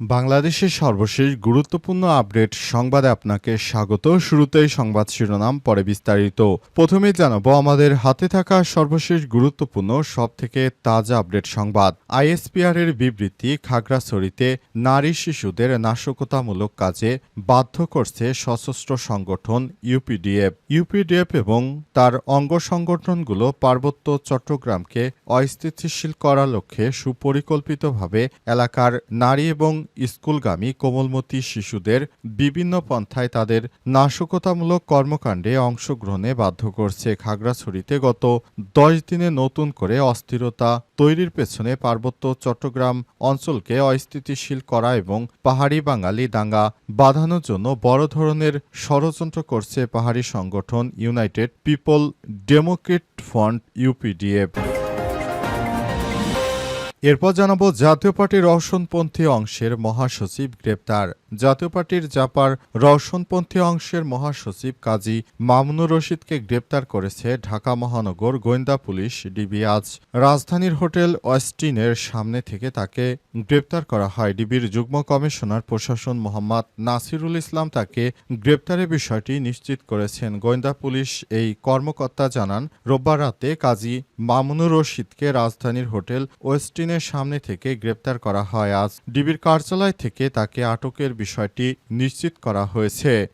বাংলাদেশের সর্বশেষ গুরুত্বপূর্ণ আপডেট সংবাদে আপনাকে স্বাগত। শুরুতেই সংবাদ শিরোনাম, পরে বিস্তারিত। প্রথমে জানাব, আমাদের হাতে থাকা সর্বশেষ গুরুত্বপূর্ণ সব থেকে তাজা আপডেট সংবাদ। আইএসপিআর এর বিবৃতি, খাগড়াছড়িতে নারী শিশুদের নাশকতামূলক কাজে বাধ্য করছে সশস্ত্র সংগঠন ইউপিডিএফ। ইউপিডিএফ এবং তার অঙ্গ সংগঠনগুলো পার্বত্য চট্টগ্রামকে অস্থিতিশীল করার লক্ষ্যে সুপরিকল্পিতভাবে এলাকার নারী এবং স্কুলগামী কোমলমতি শিশুদের বিভিন্ন পন্থায় তাদের নাশকতামূলক কর্মকাণ্ডে অংশগ্রহণে বাধ্য করছে খাগড়াছড়িতে গত দশ দিনে নতুন করে অস্থিরতা তৈরির পেছনে পার্বত্য চট্টগ্রাম অঞ্চলকে অস্থিতিশীল করা এবং পাহাড়ি বাঙালি দাঙ্গা বাঁধানোর জন্য বড় ধরনের ষড়যন্ত্র করছে পাহাড়ি সংগঠন United People Democrat Front UPDF. এরপর জানাব জাতীয় পার্টির রওশনপন্থী অংশের মহাসচিব গ্রেপ্তার। জাতীয় পার্টির জাপার রওশনপন্থী অংশের মহাসচিব কাজী মামুনুর রশিদকে গ্রেপ্তার করেছে ঢাকা মহানগর গোয়েন্দা পুলিশ ডিবি। আজ রাজধানীর হোটেল ওয়েস্টিনের সামনে থেকে তাকে গ্রেপ্তার করা হয়। ডিবির যুগ্ম কমিশনার প্রশাসন মোহাম্মদ নাসিরুল ইসলাম তাকে গ্রেপ্তারের বিষয়টি নিশ্চিত করেছেন। গোয়েন্দা পুলিশ এই কর্মকর্তা জানান, রোববার রাতে কাজী মামুনুর রশিদকে রাজধানীর হোটেল ওয়েস্টিনের সামনে থেকে গ্রেপ্তার করা হয়। আজ ডিবির কার্যালয় থেকে তাকে আটকের বিষয়টি নিশ্চিত করা হয়েছে।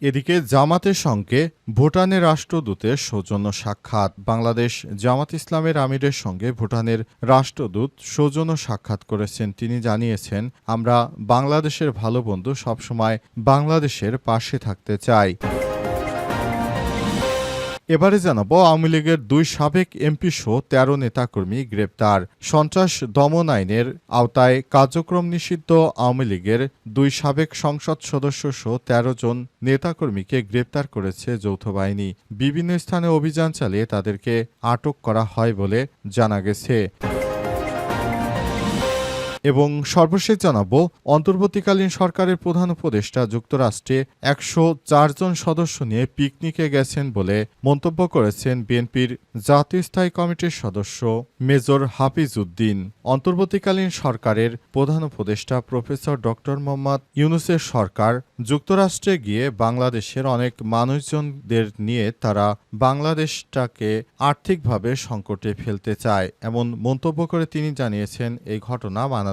এদিকে জামাতের সঙ্গে ভুটানের রাষ্ট্রদূতের সৌজন্য সাক্ষাৎ। বাংলাদেশ জামাত ইসলামের আমিরের সঙ্গে ভুটানের রাষ্ট্রদূত সৌজন্য সাক্ষাৎ করেছেন। তিনি জানিয়েছেন, আমরা বাংলাদেশের ভালো বন্ধু, সবসময় বাংলাদেশের পাশে থাকতে চাই। এবারে জানাব, আওয়ামী লীগের দুই সাবেক এমপি সহ তেরো নেতাকর্মী গ্রেপ্তার। সন্ত্রাস দমন আইনের আওতায় কার্যক্রম নিষিদ্ধ, আওয়ামী লীগের দুই সাবেক সংসদ সদস্য সহ তেরো জন নেতাকর্মীকে গ্রেপ্তার করেছে যৌথ বাহিনী। বিভিন্ন স্থানে অভিযান চালিয়ে তাদেরকে আটক করা হয় বলে জানা গেছে। এবং সর্বশেষ জানাব, অন্তর্বর্তীকালীন সরকারের প্রধান উপদেষ্টা যুক্তরাষ্ট্রে একশো চারজন সদস্য নিয়ে পিকনিকে গেছেন বলে মন্তব্য করেছেন বিএনপির জাতীয় স্থায়ী কমিটির সদস্য মেজর হাফিজ উদ্দিন। অন্তর্বর্তীকালীন সরকারের প্রধান উপদেষ্টা প্রফেসর ডক্টর মোহাম্মদ ইউনুসের সরকার যুক্তরাষ্ট্রে গিয়ে বাংলাদেশের অনেক মানুষজনদের নিয়ে তারা বাংলাদেশটাকে আর্থিকভাবে সংকটে ফেলতে চায়, এমন মন্তব্য করে তিনি জানিয়েছেন। এই ঘটনা মানা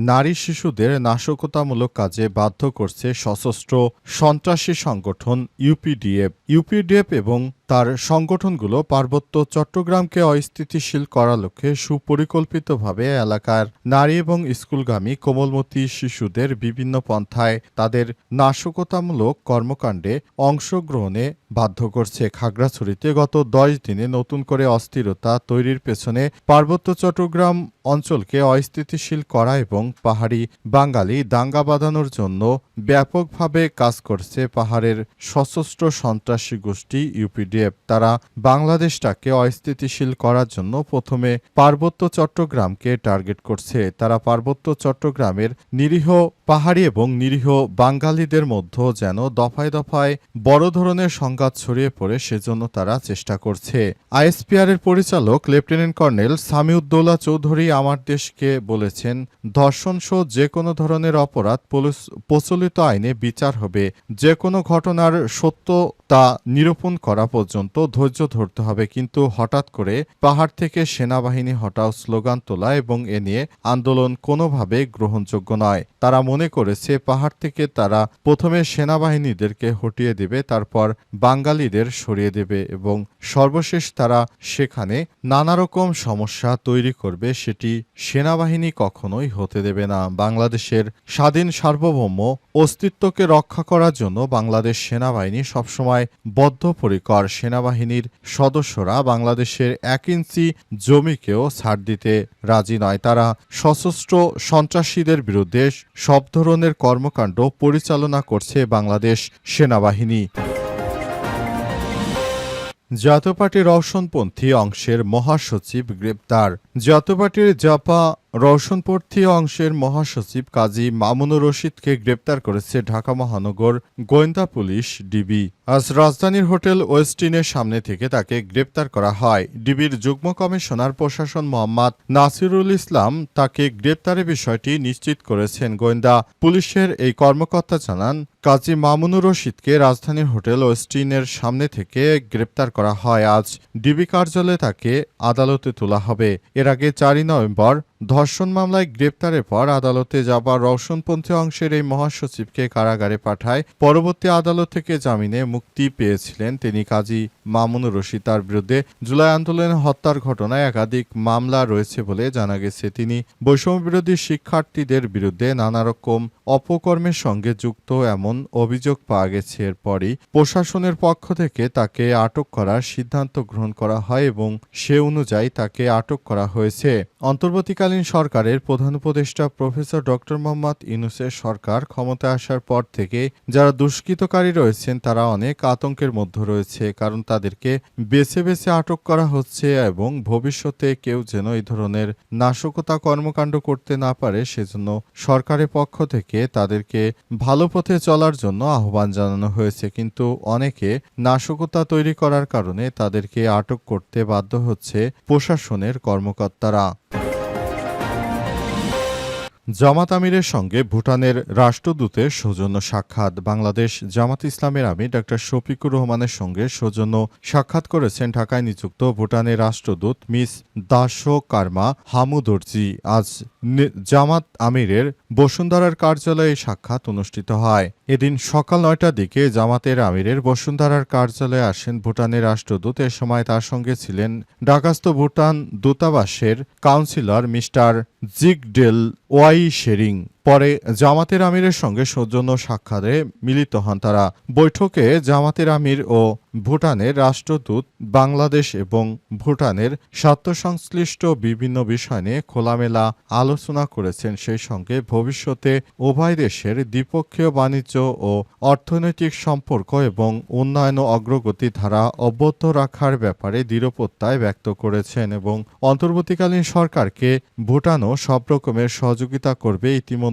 নারী শিশুদের নাশকতামূলক কাজে বাধ্য করছে সশস্ত্র সন্ত্রাসী সংগঠন ইউপিডিএফ। ইউপিডিএফ এবং তার সংগঠনগুলো পার্বত্য চট্টগ্রামকে অস্থিতিশীল করার লক্ষ্যে সুপরিকল্পিতভাবে এলাকার নারী এবং স্কুলগামী কোমলমতি শিশুদের বিভিন্ন পন্থায় তাদের নাশকতামূলক কর্মকাণ্ডে অংশগ্রহণে বাধ্য করছে। খাগড়াছড়িতে গত দশ দিনে নতুন করে অস্থিরতা তৈরির পেছনে পার্বত্য চট্টগ্রাম অঞ্চলকে অস্থিতিশীল করা এবং পাহাড়ি বাঙালি দাঙ্গা বাঁধানোর জন্য ব্যাপকভাবে কাজ করছে পাহাড়ের সশস্ত্র সন্ত্রাসী গোষ্ঠী ইউপিডিএফ। তারা বাংলাদেশটাকে অস্থিতিশীল করার জন্য প্রথমে পার্বত্য চট্টগ্রামকে টার্গেট করছে। তারা পার্বত্য চট্টগ্রামের নিরীহ পাহাড়ি এবং নিরীহ বাঙালিদের মধ্যে যেন দফায় দফায় বড় ধরনের সংঘাত ছড়িয়ে পড়ে সেজন্য তারা চেষ্টা করছে। আইএসপিআর এর পরিচালক লেফটেন্যান্ট কর্নেল সামিউদ্দৌলা চৌধুরী আমার দেশকে বলেছেন ধর্ষণ সহ যে কোনো ধরনের অপরাধ প্রচলিত আইনে বিচার হবে। যে কোনো ঘটনার সত্য তা নিরূপণ করা পর্যন্ত ধৈর্য ধরতে হবে। কিন্তু হঠাৎ করে পাহাড় থেকে সেনাবাহিনী হটাও স্লোগান তোলা এবং এ নিয়ে আন্দোলন কোনোভাবে গ্রহণযোগ্য নয়। তারা মনে করেছে পাহাড় থেকে তারা প্রথমে সেনাবাহিনীদেরকে হটিয়ে দেবে, তারপর বাঙালিদের সরিয়ে দেবে এবং সর্বশেষ তারা সেখানে নানা রকম সমস্যা তৈরি করবে। সেটি সেনাবাহিনী কখনোই হতে দেবে না। বাংলাদেশের স্বাধীন সার্বভৌম অস্তিত্বকে রক্ষা করার জন্য বাংলাদেশ সেনাবাহিনী সবসময় বদ্ধপরিকর। সেনাবাহিনীর সদস্যরা বাংলাদেশের এক ইঞ্চি জমিকেও ছাড় দিতে রাজি নয়। তারা সশস্ত্র সন্ত্রাসীদের বিরুদ্ধে সব ধরনের কর্মকাণ্ড পরিচালনা করছে বাংলাদেশ সেনাবাহিনী। জাতীয় পার্টির রওশনপন্থী অংশের মহাসচিব গ্রেপ্তার। জাতীয় পার্টির জাপা রওশনপন্থী অংশের মহাসচিব কাজী মামুনুর রশিদকে গ্রেপ্তার করেছে ঢাকা মহানগর গোয়েন্দা পুলিশ ডিবি। আজ রাজধানীর হোটেল ওয়েস্টিনের সামনে থেকে তাকে গ্রেপ্তার করা হয়। ডিবির যুগ্ম কমিশনার প্রশাসন মোহাম্মদ নাসিরুল ইসলাম তাকে গ্রেপ্তারের বিষয়টি নিশ্চিত করেছেন। গোয়েন্দা পুলিশের এই কর্মকর্তা জানান, কাজী মামুনুর রশিদকে রাজধানীর হোটেল ওয়েস্টিনের সামনে থেকে গ্রেপ্তার করা হয়। আজ ডিবি কার্যালয়ে তাকে আদালতে তোলা হবে। এর আগে চারই নভেম্বর ধর্ষণ মামলায় গ্রেপ্তারের পর আদালতে যাবার রওশনপন্থী অংশের এই মহাসচিবকে কারাগারে পাঠায়। পরবর্তী আদালত থেকে জামিনে মুক্তি পেয়েছিলেন তিনি কাজী মামুনুর রশিদ। তার বিরুদ্ধে জুলাই আন্দোলনে হত্যার ঘটনায় একাধিক মামলা রয়েছে বলে জানা গেছে। তিনি বৈষম্য বিরোধী শিক্ষার্থীদের বিরুদ্ধে নানা রকম অপকর্মের সঙ্গে যুক্ত এমন অভিযোগ পাওয়া গেছে। এরপরই প্রশাসনের পক্ষ থেকে তাকে আটক করার সিদ্ধান্ত গ্রহণ করা হয় এবং সে অনুযায়ী তাকে আটক করা হয়েছে। অন্তর্বর্তীকালীন সরকারের প্রধান উপদেষ্টা প্রফেসর ডক্টর মোহাম্মদ ইউনুসের সরকার ক্ষমতায় আসার পর থেকে যারা দুষ্কৃতকারী রয়েছেন, তারা অনেক আতঙ্কের মধ্যে রয়েছে, কারণ তাদেরকে বেছে বেছে আটক করা হচ্ছে এবং ভবিষ্যতে কেউ যেন এই ধরনের নাশকতা কর্মকাণ্ড করতে না পারে, সেজন্য সরকারের পক্ষ থেকে তাদেরকে ভালো পথে চলার জন্য আহ্বান জানানো হয়েছে। কিন্তু অনেকে নাশকতা তৈরি করার কারণে তাদেরকে আটক করতে বাধ্য হচ্ছে প্রশাসনের কর্মকর্তারা। জামাত আমিরের সঙ্গে ভুটানের রাষ্ট্রদূতের সৌজন্য সাক্ষাৎ। বাংলাদেশ জামাত ইসলামের আমির ডক্টর শফিকুর রহমানের সঙ্গে সৌজন্য সাক্ষাৎ করেছেন ঢাকায় নিযুক্ত ভুটানের রাষ্ট্রদূত মিস দাসো কার্মা হামুদর্জি। আজ জামাত আমিরের বসুন্ধরার কার্যালয়ে সাক্ষাৎ অনুষ্ঠিত হয়। এদিন সকাল নয়টার দিকে জামাতের আমিরের বসুন্ধরার কার্যালয়ে আসেন ভুটানের রাষ্ট্রদূত। এ সময় তার সঙ্গে ছিলেন ঢাকাস্থ ভুটান দূতাবাসের councillor mister Jigdel Y Tshering পরে জামাতের আমিরের সঙ্গে সৌজন্য সাক্ষাতে মিলিত হন তারা। বৈঠকে জামাতের আমির ও ভুটানের রাষ্ট্রদূত, বাংলাদেশ এবং ভুটানের স্বার্থ সংশ্লিষ্ট বিভিন্ন বিষয় নিয়ে খোলামেলা আলোচনা করেছেন। সেই সঙ্গে ভবিষ্যতে উভয় দেশের দ্বিপক্ষীয় বাণিজ্য ও অর্থনৈতিক সম্পর্ক এবং উন্নয়ন অগ্রগতি ধারা অব্যাহত রাখার ব্যাপারে দৃঢ়প্রত্যয় ব্যক্ত করেছেন এবং অন্তর্বর্তীকালীন সরকারকে ভুটানও সব রকমের সহযোগিতা করবে ইতিমধ্যে।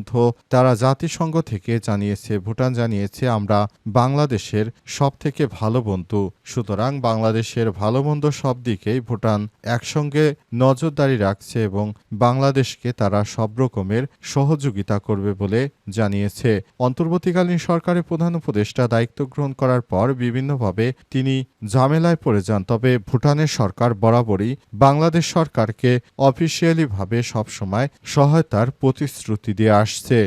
তারা জাতিসংঘ থেকে জানিয়েছে, ভুটান জানিয়েছে, আমরা বাংলাদেশের সব থেকে ভালো বন্ধু। সুতরাং বাংলাদেশের ভালো মন্দ সব দিকেই ভুটান একসঙ্গে নজরদারি রাখছে এবং বাংলাদেশকে তারা সব রকমের সহযোগিতা করবে বলে জানিয়েছে। অন্তর্বর্তীকালীন সরকারের প্রধান উপদেষ্টা দায়িত্ব গ্রহণ করার পর বিভিন্নভাবে তিনি ঝামেলায় পড়ে যান, তবে ভুটানের সরকার বরাবরই বাংলাদেশ সরকারকে অফিসিয়ালিভাবে সবসময় সহায়তার প্রতিশ্রুতি দিয়ে আসছে।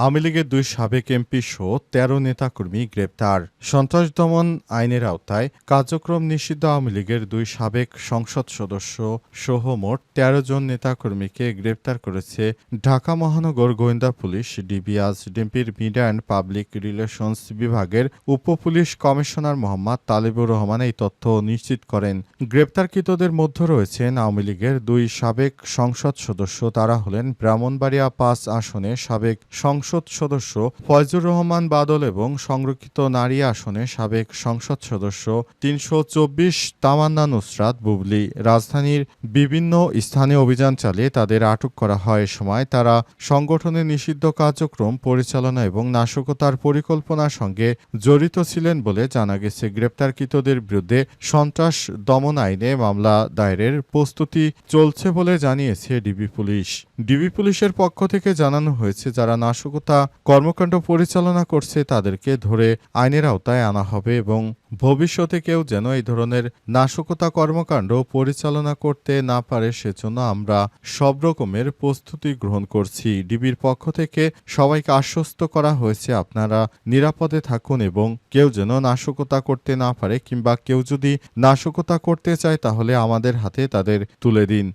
আওয়ামী লীগের দুই সাবেক এমপি সহ তেরো নেতাকর্মী গ্রেপ্তার। সন্ত্রাস দমন আইনের আওতায় কার্যক্রম নিষিদ্ধ আওয়ামী লীগের দুই সাবেক সংসদ সদস্য সহ মোট তেরো জন নেতাকর্মীকে গ্রেপ্তার করেছে ঢাকা মহানগর গোয়েন্দা পুলিশ ডিবি ডিম্পির মিডিয়া অ্যান্ড পাবলিক রিলেশনস বিভাগের উপ পুলিশ কমিশনার মোহাম্মদ তালিবুর রহমান এই তথ্য নিশ্চিত করেন। গ্রেপ্তারকৃতদের মধ্যে রয়েছেন আওয়ামী লীগের দুই সাবেক সংসদ সদস্য, তারা হলেন ব্রাহ্মণবাড়িয়া পাঁচ আসনে সাবেক সংসদ সদস্য ফয়জুর রহমান বাদল এবং সংরক্ষিত নারী আসনে সাবেক সংসদ সদস্য তিনশো চব্বিশ তামান্না নুসরাত বুবলি। রাজধানীর বিভিন্ন স্থানে অভিযান চালিয়ে তাদের আটক করা হয়। সময় তারা সংগঠনের নিষিদ্ধ কার্যক্রম, পরিচালনা এবং নাশকতার পরিকল্পনার সঙ্গে জড়িত ছিলেন বলে জানা গেছে। গ্রেপ্তারকৃতদের বিরুদ্ধে সন্ত্রাস দমন আইনে মামলা দায়েরের প্রস্তুতি চলছে বলে জানিয়েছে ডিবি পুলিশ। ডিবি পুলিশের পক্ষ থেকে জানানো হয়েছে, যারা নাশকতা নাশকতা কর্মকাণ্ড পরিচালনা করছে তাদেরকে ধরে আইনের আওতায় আনা হবে এবং ভবিষ্যতে কেউ যেন এই ধরনের নাশকতা কর্মকাণ্ড পরিচালনা করতে না পারে সেজন্য আমরা সব রকমের প্রস্তুতি গ্রহণ করছি। ডিবির পক্ষ থেকে সবাইকে আশ্বস্ত করা হয়েছে আপনারা নিরাপদে থাকুন এবং কেউ যেন নাশকতা করতে না পারে কিংবা কেউ যদি নাশকতা করতে চায় তাহলে আমাদের হাতে তাদের তুলে দিন।